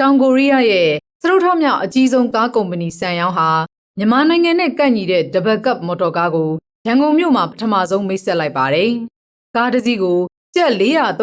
တောင်ကိုရီးယားရဲ့စရုပ်ထမြောက်အကြီးဆုံးကားကုမ္ပဏီဆန်ယောင်းဟာမြန်မာနိုင်ငံနဲ့ကပ်ညီတဲ့ Double Cup မော်တော်ကားကိုရန်ကုန်မြို့မှာပထမဆုံးမိတ်ဆက်လိုက်ပါတယ်။ကားတစ်စီးကိုကျပ်434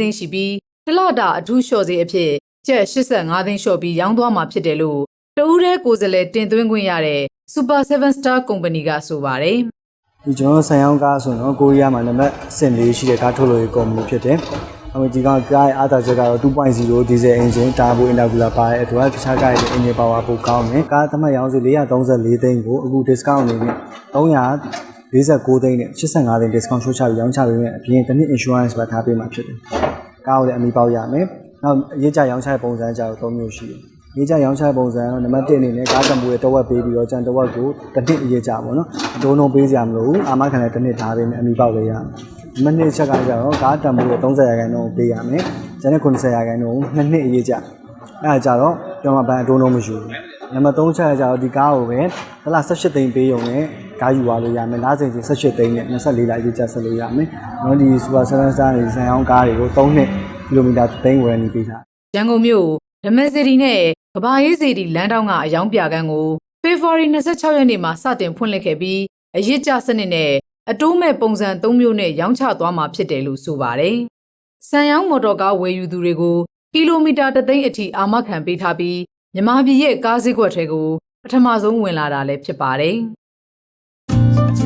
သိန်းရှိပြီးတစ်လတာအထူးလျှော့ဈေးအဖြစ်ကျပ်85သိန်းလျှော့ပြီးရောင်းသွားမှာဖြစ်တယ်လို့တဦးတည်းကိုယ်စားလှယ်တင်သွင်းခွင့်ရတဲ့ Super 7 Star ကုမ္ပဏီကဆိုပါတယ်။ဒီကျွန်တော်ဆန်ရောင်းကားဆိုတော့ကိုရီးယားမှာနံပါတ်အဆင့်လေးရှိတဲ့ကားထုတ်လုပ်ရေးကုမ္ပဏီဖြစ်တယ်။ အခုဒီကောင်ကားရဲ့အားသာချက်ကတော့2.0 diesel engine turbo intercooler ပါတဲ့အတွက်တခြားကားရဲ့ engine power ပိုကောင်းတယ်။ကားသတ်မှတ်ရောင်းစု434သိန်းကိုအခု discount အနေနဲ့349သိန်းနဲ့85သိန်း discount ချိုးချပြီးရောင်းချပေးမယ်အပြင်တစ်နှစ် insurance ပါထားပေးမှာဖြစ်တယ်။ကားကိုလည်းအမိပေါက်ရမယ်။နောက်အရေးကြရောင်းချတဲ့ပုံစံကြတော့3မျိုးရှိတယ်။ရေးကြရောင်းချပုံစံတော့နံပါတ်1အနေနဲ့ကားတံပိုးရဲ့တဝက်ပေးပြီးတော့ကျန်တဝက်ကိုတစ်နှစ်အရေးကြပါတော့။ဒုံလုံးပေးစရာမလိုဘူး။အာမခံလည်းတစ်နှစ်ထားပေးမယ်အမိပေါက်လည်းရမယ်။ နံပါတ်2ချက်ကကြတော့ကားတံပိုးရဲ့30ရာခိုင်နှုန်းပေးရမယ်။ကျန်တဲ့90ရာခိုင်နှုန်းနှစ်နှစ်အရေးကြ။အဲဒါကြတော့ကျွန်တော်ဘန်အတုံးလုံးမရှိဘူး။နံပါတ်3ချက်ကကြတော့ဒီကားကိုပဲတစ်လ18သိန်းပေးရုံနဲ့ကားယူသွားလို့ရမယ်။လားစိန်စီ18သိန်းနဲ့24လအရေးကြဆက်လို့ရမယ်။နော်ဒီ Super 7 Star တွေဇန်အောင်ကားတွေကို3နှစ်ကီလိုမီတာ3သိန်းဝယ်နေပေးတာ။ရန်ကုန်မြို့ဓမ္မစီတီနဲ့ကဘာရေးစီတီလမ်းတောင်းကအယောင်ပြကန်းကိုဖေဖော်ဝါရီ26ရက်နေ့မှာစတင်ဖွင့်လှစ်ခဲ့ပြီးအရစ်ကြစနစ်နဲ့ အတိုးမဲ့ပုံစံ၃မျိုးနဲ့ရောင်းချသွားမှာဖြစ်တယ်လို့ဆိုပါတယ်။စံရောင်းမော်တော်ကားဝယ်ယူသူတွေကိုကီလိုမီတာတသိန်းအထိအာမခံပေးထားပြီးမြမပြည်ရဲ့ကားစည်းကွက်ထဲကိုပထမဆုံးဝင်လာတာလည်းဖြစ်ပါတယ်။